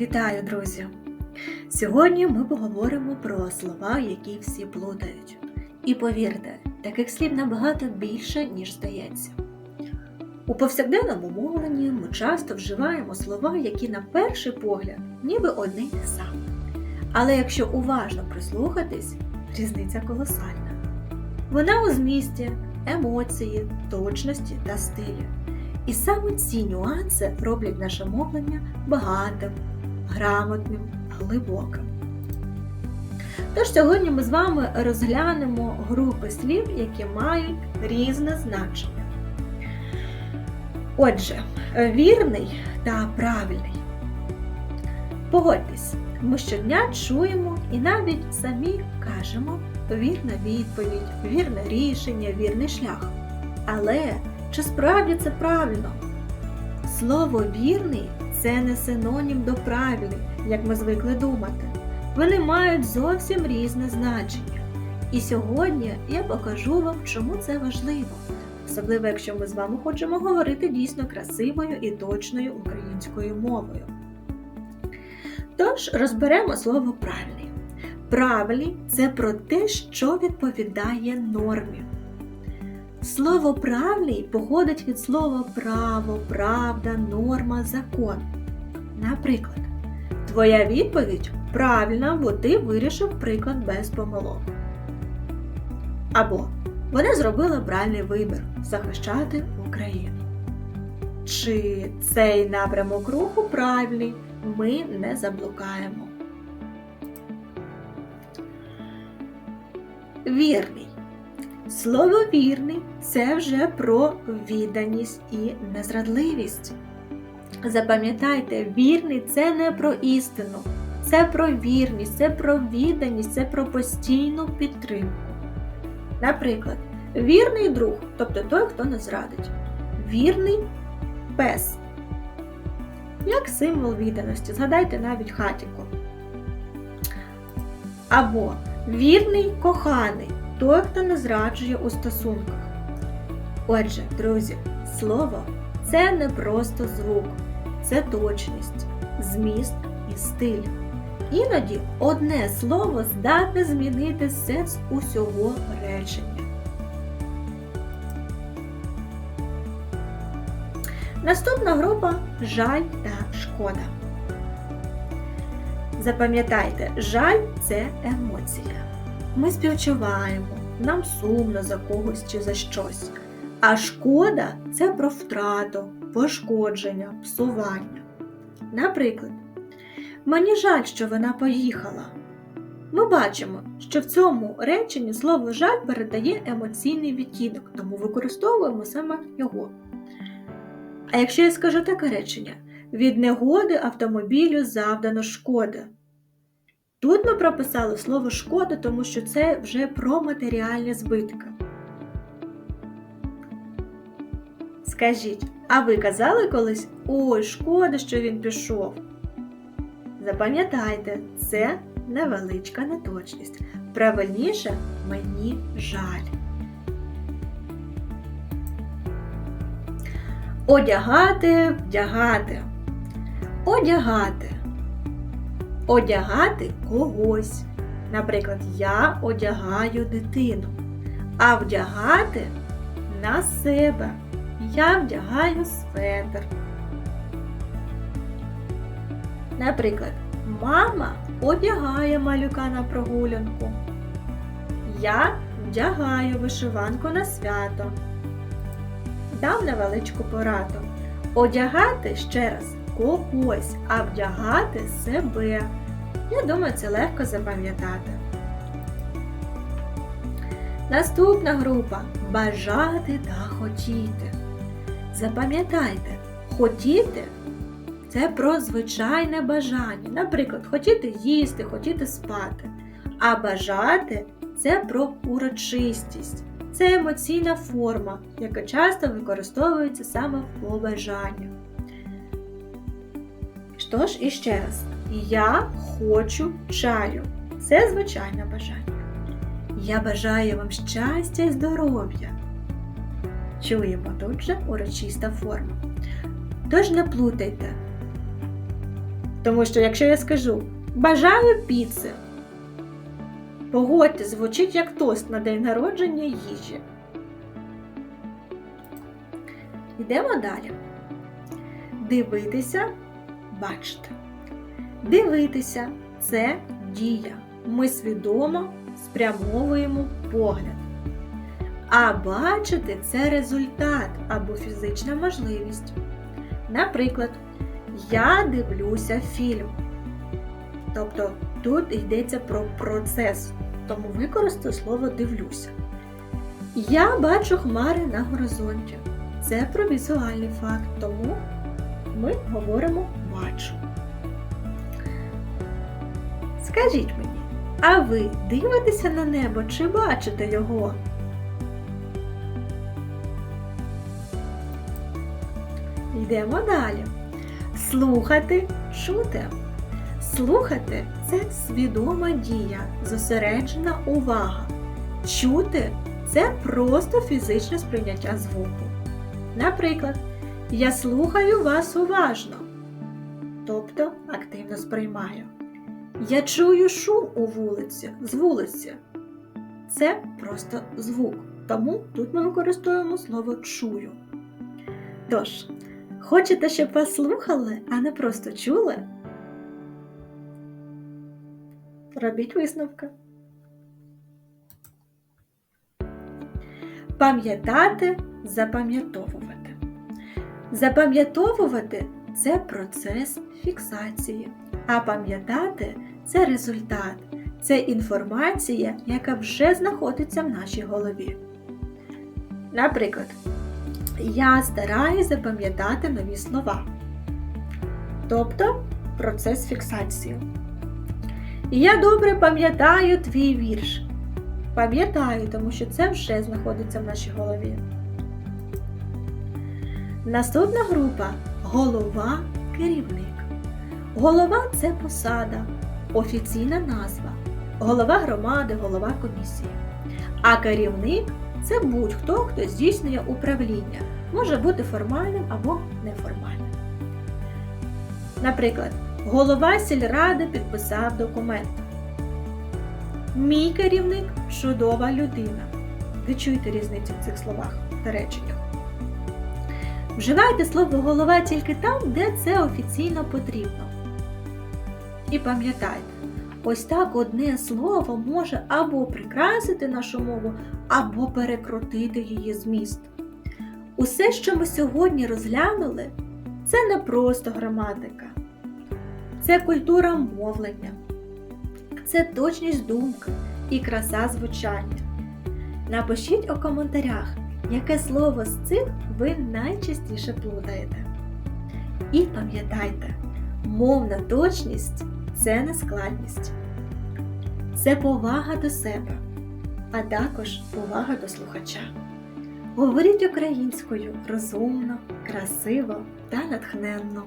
Вітаю, друзі! Сьогодні ми поговоримо про слова, які всі плутають. І повірте, таких слів набагато більше, ніж здається. У повсякденному мовленні ми часто вживаємо слова, які на перший погляд ніби одне й те саме. Але якщо уважно прислухатись, різниця колосальна. Вона у змісті, емоції, точності та стилі. І саме ці нюанси роблять наше мовлення багатим, грамотним, глибоким. Тож сьогодні ми з вами розглянемо групи слів, які мають різне значення. Отже, вірний та правильний. Погодьтесь, ми щодня чуємо і навіть самі кажемо вірна відповідь, вірне рішення, вірний шлях. Але чи справді це правильно? Слово вірний це не синонім до правильний, як ми звикли думати. Вони мають зовсім різне значення. І сьогодні я покажу вам, чому це важливо, особливо якщо ми з вами хочемо говорити дійсно красивою і точною українською мовою. Тож розберемо слово правильний. Правильний це про те, що відповідає нормі. Слово правильний походить від слова право, правда, норма, закон. Наприклад, твоя відповідь правильна, бо ти вирішив приклад без помилок. Або вона зробила правильний вибір захищати Україну. Чи цей напрямок руху правильний, ми не заблукаємо. Вірний. Слово вірний це вже про відданість і незрадливість. Запам'ятайте, вірний це не про істину, це про вірність, це про відданість, це про постійну підтримку. Наприклад, вірний друг, тобто той, хто не зрадить, вірний пес. Як символ відданості, згадайте навіть хатіку. Або вірний коханий той, хто не зраджує у стосунках. Отже, друзі, слово це не просто звук, це точність, зміст і стиль. Іноді одне слово здатне змінити сенс усього речення. Наступна група жаль та шкода. Запам'ятайте, жаль це емоція. Ми співчуваємо, нам сумно за когось чи за щось. А шкода це про втрату, пошкодження, псування. Наприклад, мені жаль, що вона поїхала. Ми бачимо, що в цьому реченні слово жаль передає емоційний відтінок, тому використовуємо саме його. А якщо я скажу таке речення, від негоди автомобілю завдано шкода. Тут ми прописали слово шкода, тому що це вже про матеріальні збитки. Скажіть, а ви казали колись ой, шкода, що він пішов? Запам'ятайте, це невеличка неточність. Правильніше мені жаль. Одягати, вдягати. Одягати одягати когось. Наприклад, я одягаю дитину, а вдягати на себе. Я вдягаю светр. Наприклад, мама одягає малюка на прогулянку. Я вдягаю вишиванку на свято. Дам невеличку пораду. Одягати ще раз когось, а вдягати себе. Я думаю, це легко запам'ятати. Наступна група бажати та хотіти. Запам'ятайте, хотіти це про звичайне бажання. Наприклад, хотіти їсти, хотіти спати. А бажати це про урочистість. Це емоційна форма, яка часто використовується саме по бажанню. Тож іще раз, я хочу чаю. Це звичайне бажання. Я бажаю вам щастя і здоров'я. Чуємо тут же урочиста форма. Тож не плутайте. Тому що якщо я скажу бажаю піци, погодьте, звучить як тост на день народження їжі. Йдемо далі. Дивитися, бачити. Дивитися це дія. Ми свідомо спрямовуємо погляд. А бачити це результат або фізична можливість. Наприклад, я дивлюся фільм. Тобто тут йдеться про процес, тому використаю слово дивлюся. Я бачу хмари на горизонті. Це про візуальний факт, тому ми говоримо бачу. Скажіть мені, а ви дивитеся на небо чи бачите його? Йдемо далі. Слухати, чути. Слухати це свідома дія, зосереджена увага. Чути це просто фізичне сприйняття звуку. Наприклад, я слухаю вас уважно, тобто активно сприймаю. Я чую шум у вулиці з вулиці. Це просто звук, тому тут ми використовуємо слово чую. Тож, хочете, щоб вас слухали, а не просто чули? Робіть висновки. Пам'ятати, запам'ятовувати. Запам'ятовувати це процес фіксації, а пам'ятати це результат, це інформація, яка вже знаходиться в нашій голові. Наприклад, я стараюсь запам'ятати нові слова, тобто процес фіксації. Я добре пам'ятаю твій вірш. Пам'ятаю, тому що це вже знаходиться в нашій голові. Наступна група голова керівник. Голова це посада, офіційна назва, голова громади, голова комісії. А керівник це будь-хто, хто здійснює управління, може бути формальним або неформальним. Наприклад, голова сільради підписав документ. Мій керівник чудова людина. Ви чуєте різницю в цих словах та реченнях. Вживайте слово голова тільки там, де це офіційно потрібно. І пам'ятайте, ось так одне слово може або прикрасити нашу мову, або перекрутити її зміст. Усе, що ми сьогодні розглянули, це не просто граматика, це культура мовлення, це точність думки і краса звучання. Напишіть у коментарях, яке слово з цих ви найчастіше плутаєте. І пам'ятайте, мовна точність це не складність, це повага до себе, а також повага до слухача. Говоріть українською розумно, красиво та натхненно.